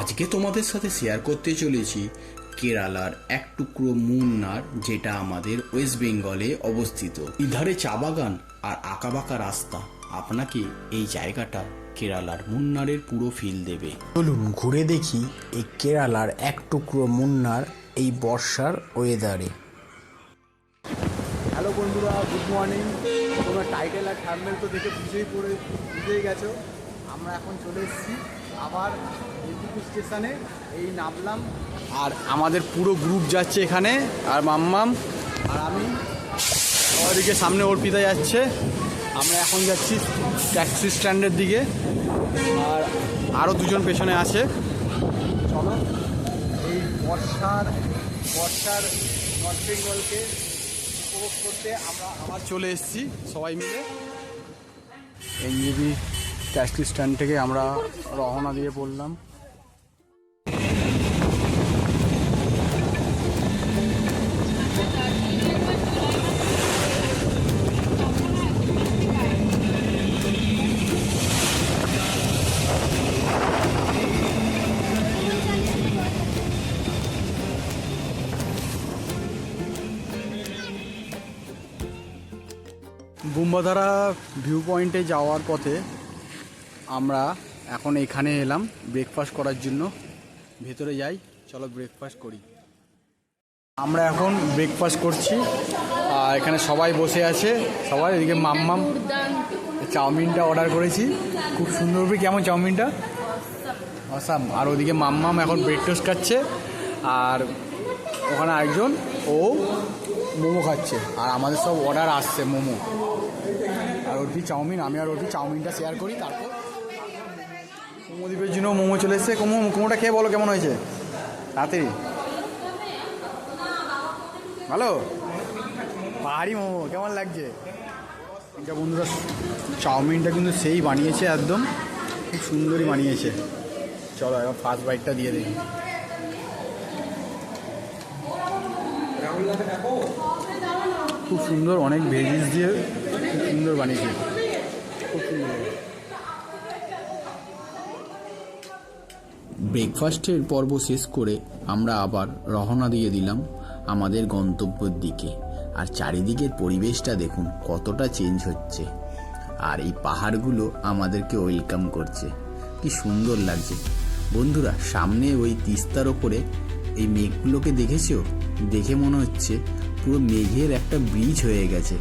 আজকে তোমাদের সাথে শেয়ার করতে চলেছি কেরালার এক টুকরো মুন্নার যেটা আমাদের ওয়েস্ট বেঙ্গলে অবস্থিত। ইধারে চা বাগান আর আঁকাবাঁকা রাস্তা। আপনাকে এই জায়গাটা কেরালার মুন্নারের পুরো ফিল দেবে। চলুন ঘুরে দেখি এই কেরালার এক টুকরো মুন্নার এই বর্ষার ওয়েদারে হ্যালো বন্ধুরা গুড মর্নিং তোমরা টাইটেল আর থার্মেল তো দেখে বুঝেই পড়ে বুঝেই গেছো। আমরা এখন চলে এসেছি আবার স্টেশনে এই নামলাম। আর আমাদের পুরো গ্রুপ যাচ্ছে এখানে, আর মাম্মাম। আর আমি ওদিকে সামনে অর্পিতা যাচ্ছে। আমরা এখন যাচ্ছি ট্যাক্সি স্ট্যান্ডের দিকে। আর আরও দুজন পেছনে আছে। চলো, এই বর্ষার বর্ষার নর্থ বেঙ্গলকে উপভোগ করতে আমরা আবার চলে এসেছি সবাই মিলে। এনজিবি ট্যাক্সি স্ট্যান্ড থেকে আমরা রওনা দিয়ে পড়লাম। বুম্বাধারা ভিউ পয়েন্টে যাওয়ার পথে আমরা এখন এখানে এলাম ব্রেকফাস্ট করার জন্য। ভেতরে যাই, চলো ব্রেকফাস্ট করি। আমরা এখন ব্রেকফাস্ট করছি। আর এখানে সবাই বসে আছে। সবাই এদিকে মাম্মাম, চাউমিনটা অর্ডার করেছি। খুব সুন্দর করে কেমন চাউমিনটা? অসাম আর ওদিকে মাম্মাম এখন ব্রেড টোস্ট খাচ্ছে। আর ওখানে আরেকজন, ও মোমো খাচ্ছে। আর আমাদের সব অর্ডার আসছে, মোমো। আর ওটি চাউমিন, আমি আর ওটি চাউমিনটা শেয়ার করি, তারপর কুমোদ্বীপের জন্য মোমো চলে এসছে। কুমো, কুমোটা খেয়ে বলো কেমন হয়েছে? তাড়াতাড়ি। ভালো? পাহাড়ি মোমো, কেমন লাগছে? এটা বন্ধুরা, চাউমিনটা কিন্তু সেই বানিয়েছে একদম, খুব সুন্দরই বানিয়েছে। চলো এবার ফার্স্ট বাইকটা দিয়ে দিই। খুব সুন্দর অনেক ভেজিস দিয়ে সুন্দর বানিয়েছে ব্রেকফাস্টের পর্ব শেষ করে আমরা আবার রওনা দিয়ে দিলাম আমাদের গন্তব্যের দিকে। আর চারিদিকের পরিবেশটা দেখুন, কতটা চেঞ্জ হচ্ছে। আর এই পাহাড়গুলো আমাদেরকে ওয়েলকাম করছে। কি সুন্দর লাগছে। বন্ধুরা, সামনে ওই তিস্তার ওপরে এই মেঘগুলোকে দেখেছ? দেখে মনে হচ্ছে পুরো মেঘের একটা ব্রিজ হয়ে গেছে।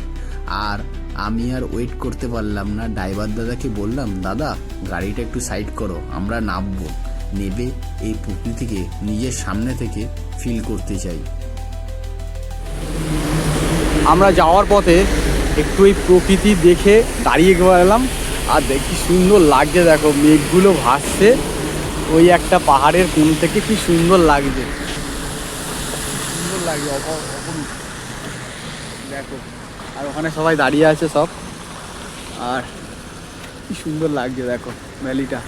আর আমি আর ওয়েট করতে পারলাম না ড্রাইভার দাদাকে বললাম দাদা গাড়িটা একটু সাইড করো আমরা নামবো। নেবে এই প্রকৃতিকে নিজের সামনে থেকে ফিল করতে চাই। আমরা যাওয়ার পথে একটু এই প্রকৃতি দেখে দাঁড়িয়ে গেলাম আর দেখি সুন্দর লাগছে দেখো মেঘগুলো ভাসছে। ওই একটা পাহাড়ের কোণ থেকে কি সুন্দর লাগছে। সুন্দর লাগছে দেখো আর ওখানে সবাই দাঁড়িয়ে আছে সব। আর কি সুন্দর লাগছে, দেখো, ভ্যালিটা।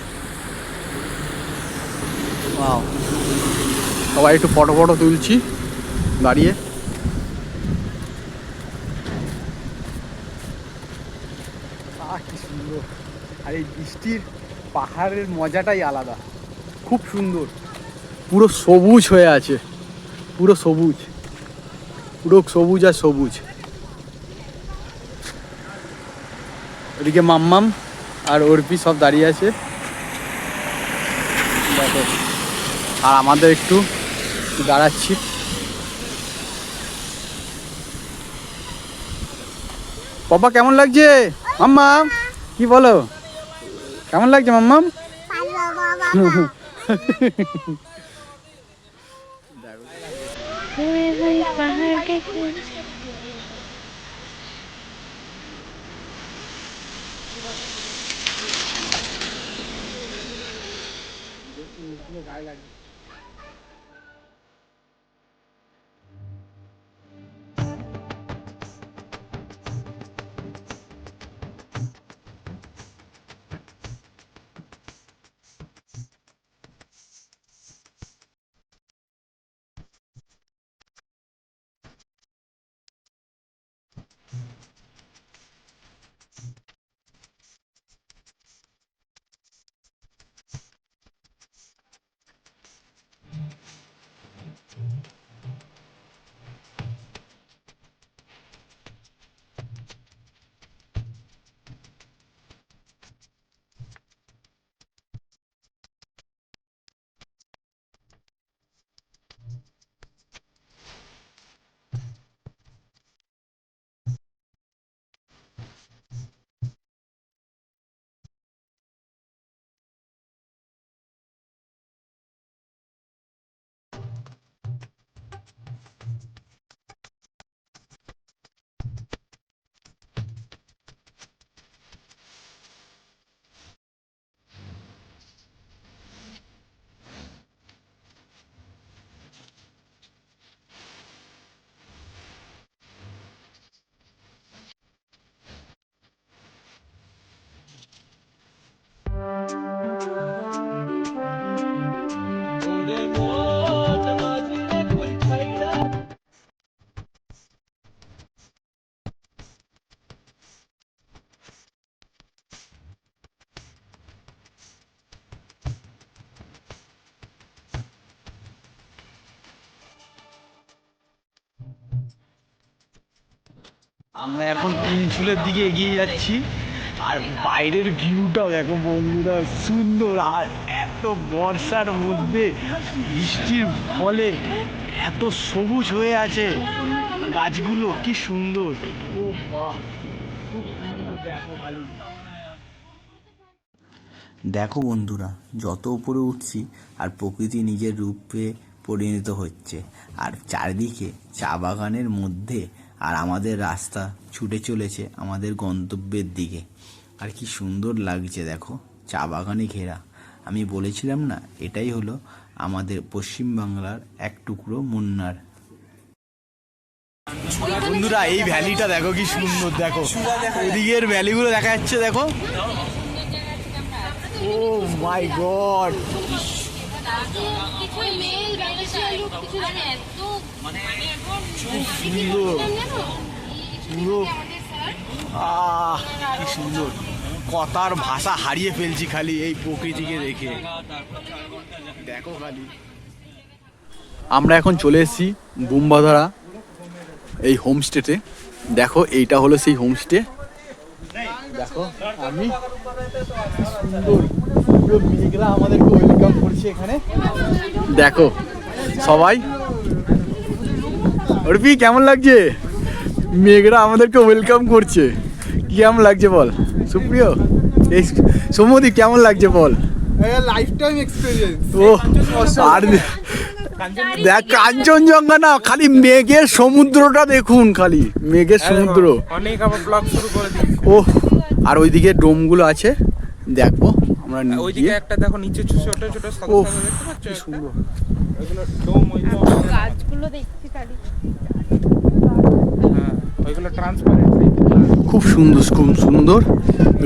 Wow. সবাই একটু ফটো ফটো তুলছি, দাঁড়িয়ে। কি সুন্দর। আর এই বৃষ্টির পাহাড়ের মজাটাই আলাদা। খুব সুন্দর। পুরো সবুজ হয়ে আছে। পুরো সবুজ। পুরো সবুজ আর সবুজ। ওদিকে মাম্মাম আর অর্পি সব দাঁড়িয়ে আছে। দেখো। আর আমাদের একটু দাঁড়াচ্ছি। পাপা কেমন লাগছে? মাম্মাম কি বলো? কেমন লাগছে মাম্মাম? দেখে 你你干啥去 আমরা এখন তিনচুলের দিকে এগিয়ে যাচ্ছি, আর বাইরের ভিউটাও দেখো বন্ধুরা, সুন্দর। আর এত বর্ষার মধ্যে বৃষ্টির ফলে এত সবুজ হয়ে আছে গাছগুলো, কি সুন্দর। ও দেখো বন্ধুরা, যত উপরে উঠছি, আর প্রকৃতি নিজের রূপে পরিণত হচ্ছে। আর চারিদিকে চা বাগানের মধ্যে আর আমাদের রাস্তা ছুটে চলেছে আমাদের গন্তব্যের দিকে। আর কি সুন্দর লাগছে দেখো, চা বাগানে ঘেরা। আমি বলেছিলাম না, এটাই হলো আমাদের পশ্চিমবাংলার এক টুকরো মুন্নার। বন্ধুরা, এই ভ্যালিটা দেখো কি সুন্দর, দেখো। এদিকের ভ্যালিগুলো দেখা যাচ্ছে, দেখো। Oh my God. মানে সুন্দর। আহ সুন্দর। কথার ভাষা হারিয়ে ফেলছি খালি এই প্রকৃতিকে দেখে। দেখো খালি। আমরা এখন চলে এসেছি বুম্বাধারা, এই হোমস্টেতে দেখো, এইটা হলো সেই হোমস্টে দেখো, আমি সুন্দর আমাদেরকে ওয়েলকাম করছে এখানে। দেখো, সবাই অর্পি কেমন লাগছে? মেঘরা আমাদেরকে ওয়েলকাম করছে। কি কেমন লাগছে বল? সুপ্রিয় এই সৌমদি কেমন লাগছে বল? লাইফ টাইম এক্সপিরিয়েন্স ও আর দেখ কাঞ্চনজঙ্ঘা না খালি মেঘের সমুদ্রটা দেখুন খালি মেঘের সমুদ্র। অনেক আবার ব্লগ শুরু করে ও আর ওইদিকে ডোমগুলো আছে দেখব আমরা ওইদিকে একটা দেখো নিচে ছোট ছোট কি সুন্দর। গাছগুলো খালি হ্যাঁ ওইগুলো ট্রান্সপারেন্ট খুব সুন্দর খুব সুন্দর।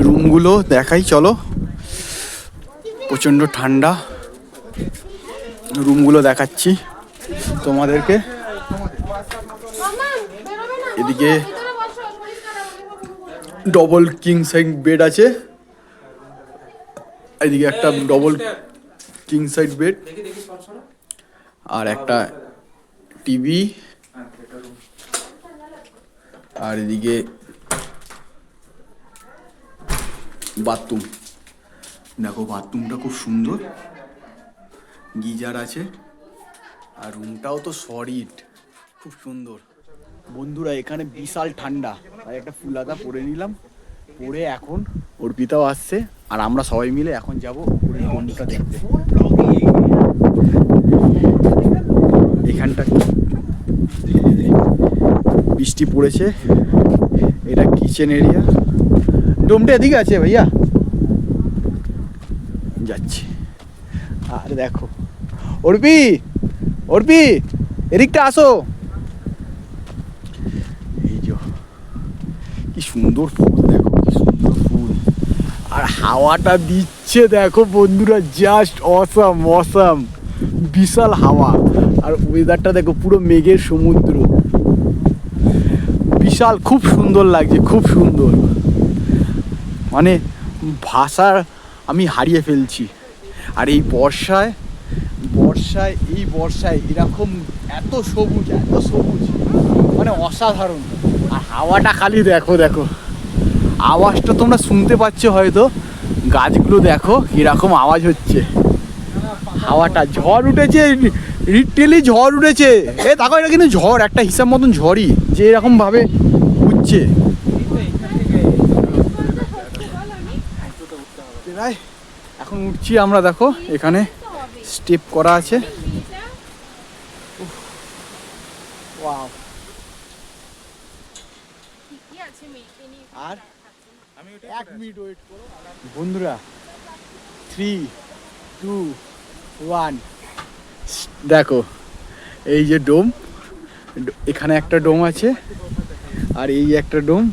রুমগুলো দেখাই চলো। প্রচণ্ড ঠান্ডা। রুমগুলো দেখাচ্ছি তোমাদেরকে। এদিকে ডবল কিং সাইড বেড আছে। এদিকে একটা ডবল কিং সাইড বেড আর একটা টিভি আর এদিকে বাথরুম। দেখো, বাথরুমটা খুব সুন্দর। গিজার আছে। আর রুমটাও তো সলিড খুব সুন্দর। বন্ধুরা, এখানে বিশাল ঠান্ডা। তাই একটা ফুলাদা পরে নিলাম। পরে এখন অর্পিতাও আসছে। আর আমরা সবাই মিলে এখন যাব রুমটা দেখতে। এখানটা বৃষ্টি পড়েছে। এটা কিচেন এরিয়া ডোমটা এদিকে আছে ভাইয়া। যাচ্ছি। আর দেখো, অর্পি অর্পি, এদিকটা আসো। এই যে, কি সুন্দর ফুল, দেখো, কি সুন্দর ফুল। আর হাওয়াটা দিচ্ছে, দেখো বন্ধুরা জাস্ট অসাম অসাম বিশাল হাওয়া। আর ওয়েদারটা দেখো, পুরো মেঘের সমুদ্র। বিশাল, খুব সুন্দর লাগছে, খুব সুন্দর। মানে ভাষার আমি হারিয়ে ফেলছি। আর এই বর্ষায় বর্ষায়, এই বর্ষায় এরকম এত সবুজ এত সবুজ মানে অসাধারণ। আর হাওয়াটা খালি দেখো দেখো। আওয়াজটা তোমরা শুনতে পাচ্ছ হয়তো, গাছগুলো দেখো কীরকম আওয়াজ হচ্ছে। হাওয়াটা ঝড় উঠেছে রিটেলি ঝড় উঠেছে। এ দেখো এটা কিন্তু ঝড়, একটা হিসাব মতন ঝড়ই যে এরকম ভাবে উঠছে। এখন উঠছি আমরা, দেখো, এখানে স্টেপ করা আছে! আর এক মিনিট ওয়েট করো। বন্ধুরা থ্রি টু ওয়ান দেখো এই যে ডোম এখানে একটা ডোম আছে আর এই একটা ডোম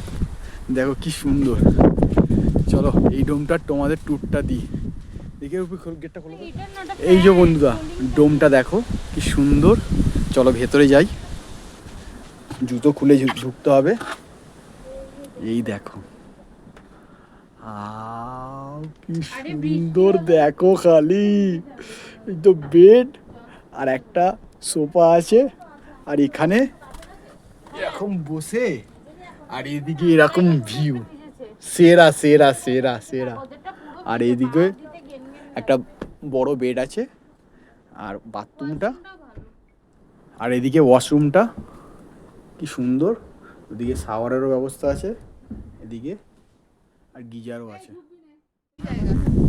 দেখো কি সুন্দর। চলো এই ডোমটা তোমাদের ট্যুরটা দিই। দেখে গেটটা খোলো এই যে বন্ধুরা ডোমটা দেখো কি সুন্দর। চলো ভেতরে যাই। জুতো খুলে ঢুকতে হবে। এই দেখো। কি সুন্দর দেখো খালি। এই তো বেড আর একটা সোফা আছে, আর এখানে এরকম বসে, আর এদিকে এরকম ভিউ সেরা সেরা সেরা সেরা। আর এদিকে একটা বড় বেড আছে, আর বাথরুমটা। আর এদিকে ওয়াশরুমটা কি সুন্দর। ওদিকে শাওয়ারেরও ব্যবস্থা আছে, এদিকে আর গিজারও আছে।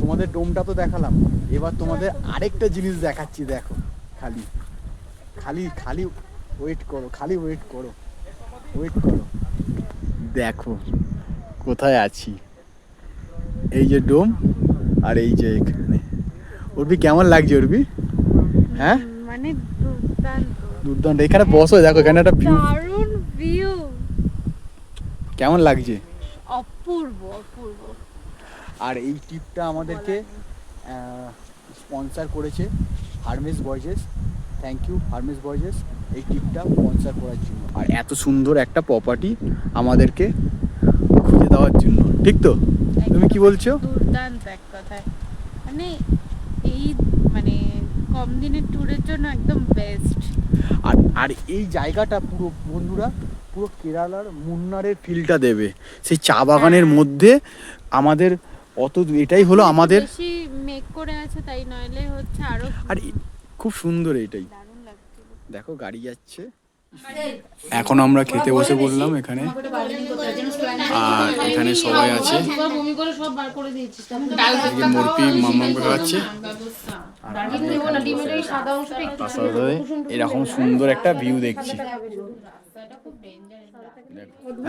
তোমাদের ডোমটা তো দেখালাম। এবার তোমাদের আরেকটা জিনিস দেখাচ্ছি, দেখো। খালি। খালি খালি ওয়েট করো খালি ওয়েট করো ওয়েট করো। দেখো কোথায় আছি? এই যে ডোম আর এই যে এখানে। উর্বি কেমন লাগছে উর্বি? হ্যাঁ? মানে দুর্দান্ত। দুর্দান্ত। এখানে বসো দেখো এখানে একটা ভিউ দারুণ ভিউ কেমন লাগছে? অপূর্ব অপূর্ব। আর এই টিপটা আমাদেরকে স্পন্সর করেছে Hermes boys thank you Hermes boys এই টিপটা স্পন্সর করার জন্য। আর এত সুন্দর একটা প্রপার্টি আমাদেরকে খুঁজে দেওয়ার জন্য। ঠিক তো? তুমি কি বলছো? দুর্দান্ত এক কথায়। মানে এই মানে কম দিনের ট্যুরের জন্য একদম বেস্ট আর আর এই জায়গাটা পুরো বন্ধুরা পুরো কেরালার মুন্নারের ফিলটা দেবে। সেই চা বাগানের হ্যাঁ। মধ্যে আমাদের অত এটাই হলো আমাদের বেশি মেক করে আছে তাই নইলে হচ্ছে আরও আর খুব সুন্দর এটাই। দেখো গাড়ি যাচ্ছে। এখন আমরা খেতে বসে বললাম এখানে। আর এখানে সবাই আছে। মরপি সাথে সাথে এরকম সুন্দর একটা ভিউ দেখছি।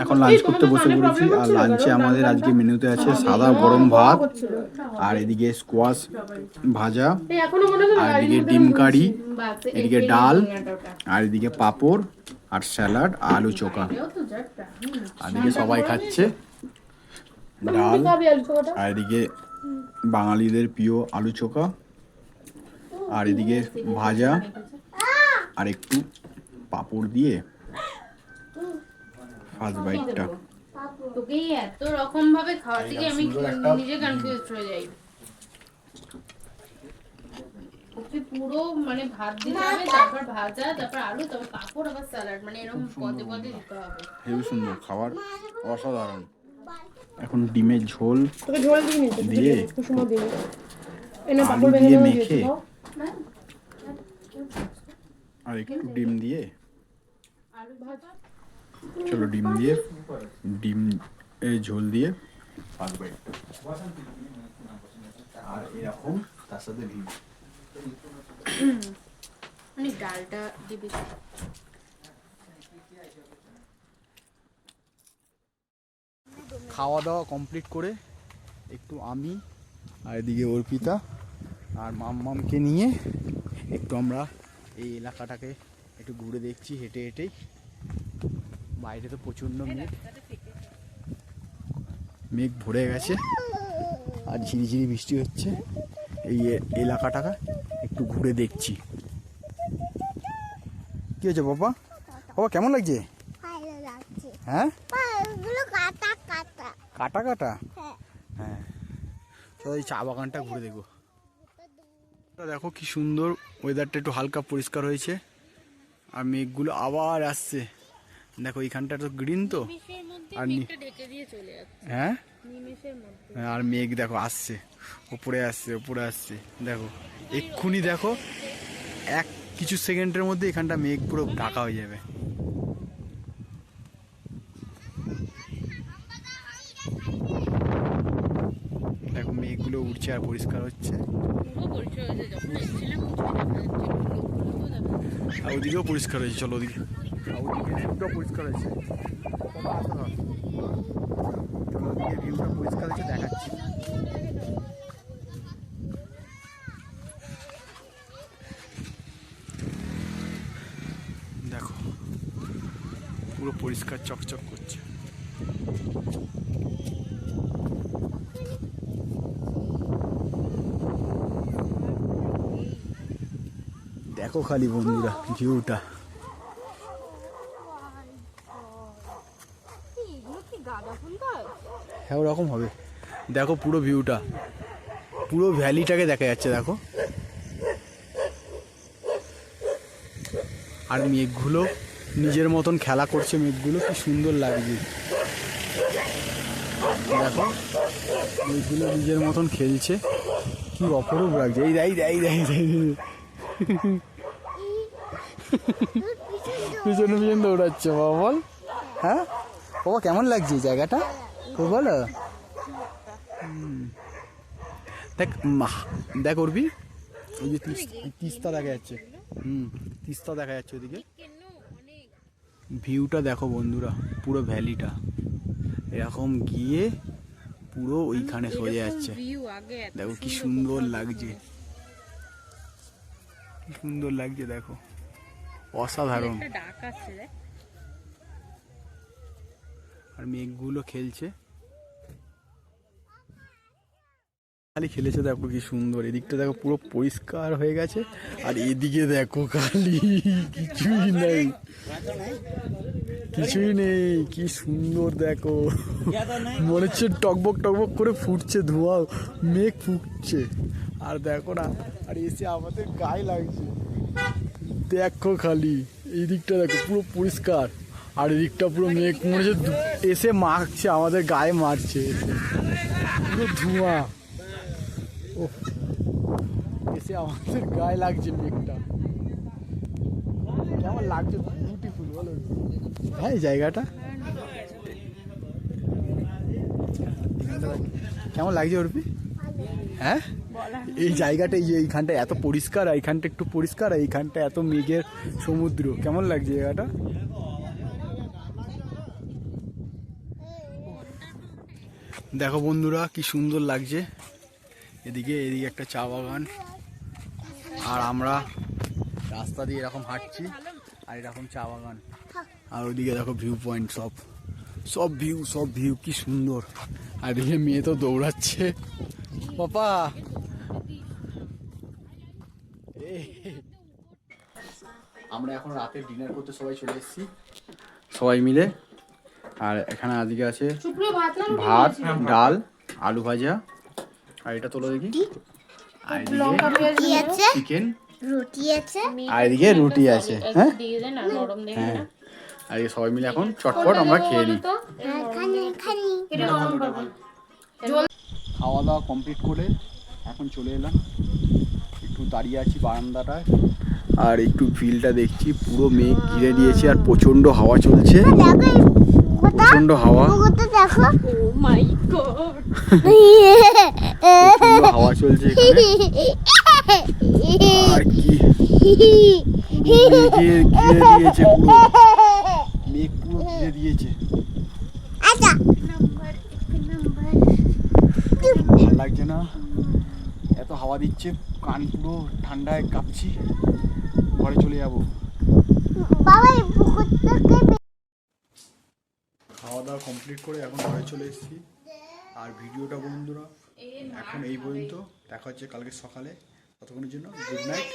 এখন লাঞ্চ করতে বসে পড়েছি আর লাঞ্চে আমাদের আজকে মেনুতে আছে সাদা গরম ভাত আর এদিকে স্কোয়াশ ভাজা আর এদিকে ডিম কারি এদিকে ডাল আর এদিকে পাঁপড় আর স্যালাড আলু চোখা আর এদিকে সবাই খাচ্ছে ডাল আর এদিকে বাঙালিদের প্রিয় আলু চোখা আর এদিকে ভাজা আর একটু পাঁপড় দিয়ে ফার্স্ট বাইটটা। তোকে এত রকম ভাবে খাওয়া থেকে আমি নিজে কনফিউজ হয়ে যাই। ওকে পুরো মানে ভাত দিতে হবে তারপর ভাজা তারপর আলু তারপর পাঁপড় আবার স্যালাড মানে এরকম পদে পদে দিতে হবে। হেবি সুন্দর খাবার অসাধারণ। এখন ডিমের ঝোল দিয়ে আলু দিয়ে মেখে? আর একটু ডিম দিয়ে? চলো ডিম দিয়ে ডিম ঝোল দিয়ে। আর এরকম তার সাথে ভিউ মানে ডালটা দিবি। খাওয়া দাওয়া কমপ্লিট করে একটু আমি আর এদিকে অর্পিতা আর মাম্মামকে নিয়ে একটু আমরা এই এলাকাটাকে একটু ঘুরে দেখছি হেঁটে হেঁটেই। বাইরে তো প্রচণ্ড মেঘ। মেঘ ভরে গেছে আর ঝিরিঝিরি বৃষ্টি হচ্ছে। এই এলাকাটাকে একটু ঘুরে দেখছি। কি হয়েছে বাবা? বাবা কেমন লাগছে? হ্যাঁ? কাটা কাটা। কাটা কাটা? হ্যাঁ। হ্যাঁ। তো এই চা বাগানটা ঘুরে দেখো দেখো কি সুন্দর ওয়েদারটা একটু হালকা পরিষ্কার হয়েছে। আর মেঘগুলো আবার আসছে। দেখো এইখানটা তো গ্রিন তো। আর হ্যাঁ? হ্যাঁ, আর মেঘ দেখো আসছে। উপরে আসছে উপরে আসছে। দেখো এক্ষুনি দেখো এক কিছু সেকেন্ডের মধ্যে এখানটা মেঘ পুরো ঢাকা হয়ে যাবে। দেখো মেঘগুলো উঠছে আর পরিষ্কার হচ্ছে। আর ওদিকেও পরিষ্কার হয়েছে চলো ওদিকে। ভিউটা পরিষ্কার ভিউটা পরিষ্কার দেখাচ্ছি। দেখো পুরো পরিষ্কার চকচক করছে। দেখো খালি বন্ধুরা ভিউটা হ্যাঁ ওরকম হবে দেখো পুরো ভিউটা পুরো ভ্যালিটাকে দেখা যাচ্ছে দেখো আর মেঘগুলো নিজের মতন খেলা করছে মেঘগুলো কি সুন্দর লাগছে দেখো মেঘগুলো নিজের মতন খেলছে কি অপরূপ লাগছে এই দেয় দেয় দেয় দেয় পিছনে পিছনে দৌড়াচ্ছে বাবা বল হ্যাঁ বাবা কেমন লাগছে জায়গাটা? খুব ভালো? দেখ মা দেখ উর্বি ওই যে তিস- তিস্তা দেখা যাচ্ছে। হুম তিস্তা দেখা যাচ্ছে ওদিকে ভিউটা দেখো বন্ধুরা পুরো ভ্যালিটা। এরকম গিয়ে পুরো ওইখানে সরে যাচ্ছে। দেখো কি সুন্দর লাগছে। কি সুন্দর লাগছে দেখো। অসাধারণ। আর মেঘগুলো খেলছে। খালি খেলেছে দেখো কি সুন্দর। এদিকটা দেখো পুরো পরিষ্কার হয়ে গেছে। আর এদিকে দেখো খালি কিছুই নেই। কিছুই নেই, কি সুন্দর দেখো। মনে হচ্ছে টকবক টকবক করে ফুটছে ধোঁয়া। মেঘ ফুটছে। আর দেখো না, আর এসে আমাদের গায়ে লাগছে। দেখো খালি এই দিকটা দেখো পুরো পরিষ্কার। আর এদিকটা পুরো মেঘ মনে হচ্ছে এসে মারছে আমাদের গায়ে মারছে পুরো ধোঁয়া। ওহ, এসে আমাদের গায়ে লাগছে মেঘটা। কেমন লাগছে বিউটিফুল বলো। হ্যাঁ এই জায়গাটা। কেমন লাগছে অর্পি? হ্যাঁ? এই জায়গাটা এইখানটা এত পরিষ্কার এইখানটা একটু পরিষ্কার এইখানটা এত মেঘের সমুদ্র। কেমন লাগছে জায়গাটা? দেখো বন্ধুরা, কি সুন্দর লাগছে। এদিকে এদিকে একটা চা বাগান। আর আমরা রাস্তা দিয়ে এরকম হাঁটছি, আর এরকম চা বাগান। আর ওইদিকে দেখো ভিউ পয়েন্ট সব। সব ভিউ সব ভিউ কি সুন্দর। আর এদিকে মেয়ে তো দৌড়াচ্ছে। পাপা! আমরা এখন রাতে ডিনার করতে সবাই চলে এসেছি। সবাই মিলে আর এখানে আজকে আছে ভাত রুটি ভাত? ডাল আলু ভাজা আর এটা তোলো দেখি। চিকেন। রুটি আছে। আর এদিকে রুটি আছে একটু হ্যাঁ? হ্যাঁ। আর সবাই মিলে এখন চটপট আমরা খেয়ে নিই। খাওয়া দাওয়া কমপ্লিট করে এখন চলে এলাম। একটু দাঁড়িয়ে আছি বারান্দাটায়। আর একটু ভিলটা দেখছি পুরো মেঘ ঘিরে দিয়েছে আর প্রচণ্ড হাওয়া চলছে। প্রচণ্ড হাওয়া। দেখো। ও মাই গড প্রচণ্ড হাওয়া চলছে এখানে। আর কি? দিয়েছে পুরো মেঘ পুরো ঘিরে দিয়েছে আচ্ছা ভালো লাগছে না এত হাওয়া দিচ্ছে কান পুরো ঠান্ডায় কাঁপছি ঘরে চলে যাব বাবা এই পুকুরটাকে খাওয়া দাওয়া কমপ্লিট করে এখন ঘরে চলে এসেছি আর ভিডিওটা বন্ধুরা এখন এই পর্যন্ত। দেখা হচ্ছে কালকে সকালে। ততক্ষণের জন্য গুড নাইট